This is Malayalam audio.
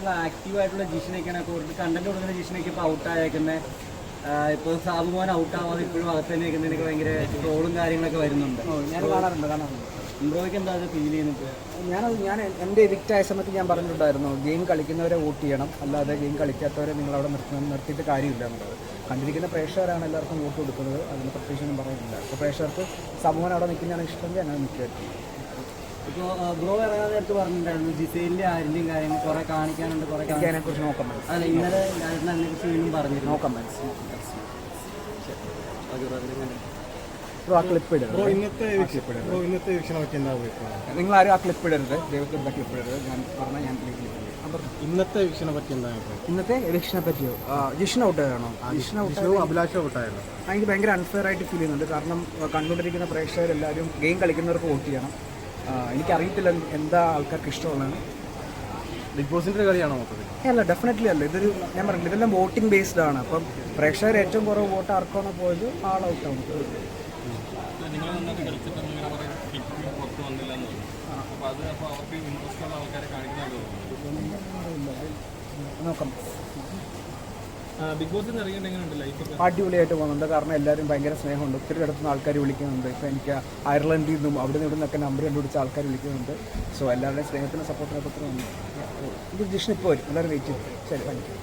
നല്ല ആക്റ്റീവ് ആയിട്ടുള്ള ജിഷിനൊക്കെയാണ് കൂടുതൽ കണ്ടന്റ് കൊടുക്കുന്ന ജിഷിനൊക്കെ ഇപ്പോൾ ഔട്ട് ആയേക്കുന്നത് ഇപ്പോൾ സാബുമോൻ ഔട്ട് ആവാതെ ഇപ്പോഴും അകത്ത് തന്നെ നിൽക്കുന്നതിനൊക്കെ ഭയങ്കര ട്രോളും കാര്യങ്ങളൊക്കെ വരുന്നുണ്ട്. ഞാൻ കാണാറുണ്ട് കാണാറുണ്ട്. ഇംബ്രോയ്ക്ക് എന്താ അത് ഫീൽ ചെയ്യുന്നത് ഞാനത് ഞാൻ എന്റെ എഡിക്റ്റ് ആയ സമയത്ത് ഞാൻ പറഞ്ഞിട്ടുണ്ടായിരുന്നു ഗെയിം കളിക്കുന്നവരെ വോട്ട് ചെയ്യണം. അല്ലാതെ ഗെയിം കളിക്കാത്തവരെ നിങ്ങൾ അവിടെ നിർത്തി നിർത്തിയിട്ട് കാര്യമില്ല എന്നുള്ളത്. കണ്ടിരിക്കുന്ന പ്രേക്ഷകരാണ് എല്ലാവർക്കും വോട്ട് കൊടുക്കുന്നത്. അതിന് പ്രത്യേകിച്ചൊന്നും പറയുന്നില്ല അപ്പോൾ പ്രേക്ഷകർക്ക് സമൂഹം അവിടെ നിൽക്കുന്നതാണ് ഇഷ്ടമെങ്കിൽ അങ്ങനെ നിൽക്കുമായിരിക്കും. ഇപ്പോൾ ബ്രോ ഇറങ്ങാൻ നേരത്ത് പറഞ്ഞിട്ടുണ്ടായിരുന്നു ജിസൈലിന്റെ ആരിന്റെയും കാര്യങ്ങൾ കുറേ കാണിക്കാനുണ്ട് കുറേ നോക്കാൻ അല്ല ഇന്നലെ ഞാൻ അതിനെക്കുറിച്ച് വീണ്ടും നോക്കാൻ ബ്രോ ബ്രോ ആ ക്ലിപ്പ് ഇടരുത്. ബ്രോ ഇന്നത്തെ ബ്രോ ഇന്നത്തെ നിങ്ങൾ ആരും ആ ക്ലിപ്പ് ഇടരുത്. ദൈവത്തിന്റെ ക്ലിപ്പ് ഇടരുത്? ഞാൻ പറഞ്ഞാൽ ഞാൻ ക്ലിപ്പ് ചെയ്യും അപ്പം ഇന്നത്തെ വിഷനെ പറ്റി എന്താ ഇന്നത്തെ വിഷനെ പറ്റിയോ? ജിഷ്ണ ഔട്ട് ആണോ ജിഷ്ണ ഔട്ടോ അഭിലാഷ ഔട്ടായിരുന്നു എനിക്ക് ഭയങ്കര അൺഫെയർ ആയിട്ട് ഫീൽ ചെയ്യുന്നുണ്ട്. കാരണം കണ്ടുകൊണ്ടിരിക്കുന്ന പ്രേക്ഷകരെല്ലാവരും ഗെയിം കളിക്കുന്നവർക്ക് വോട്ട് ചെയ്യണം. എനിക്കറിയത്തില്ല എന്താ ആൾക്കാർക്ക് ഇഷ്ടമുള്ളതാണ് ബിഗ് ബോസിന്റെ കളിയാണോ അല്ല ഡെഫിനറ്റ്ലി അല്ല. ഇതൊരു ഞാൻ പറഞ്ഞില്ല ഇതെല്ലാം വോട്ടിംഗ് ബേസ്ഡ് ആണ്. അപ്പം പ്രേക്ഷകർ ഏറ്റവും കുറവ് വോട്ട് ആർക്കാണോ പോയത്? ആൾ ഔട്ട് ആവും നോക്കാം. അടിപൊളിയായിട്ട് പോകുന്നുണ്ട് കാരണം എല്ലാവരും ഭയങ്കര സ്നേഹമുണ്ട്. ഒത്തിരി ഇടത്തുനിന്ന് ആൾക്കാർ വിളിക്കുന്നുണ്ട്. ഇപ്പോൾ എനിക്ക് അയർലൻഡിൽ നിന്നും അവിടെ നിന്ന് ഇവിടെ നിന്നൊക്കെ നമ്പർ കണ്ടുപിടിച്ച ആൾക്കാർ വിളിക്കുന്നുണ്ട്. സോ എല്ലാവരുടെയും സ്നേഹത്തിനും സപ്പോർട്ടിനെ ഒത്തിരി ഉണ്ട്. ഇത് ജിഷ്ണു ഇപ്പോൾ വരും. എല്ലാവരും വെയിറ്റ് ചെയ്യും. ശരി താങ്ക് യു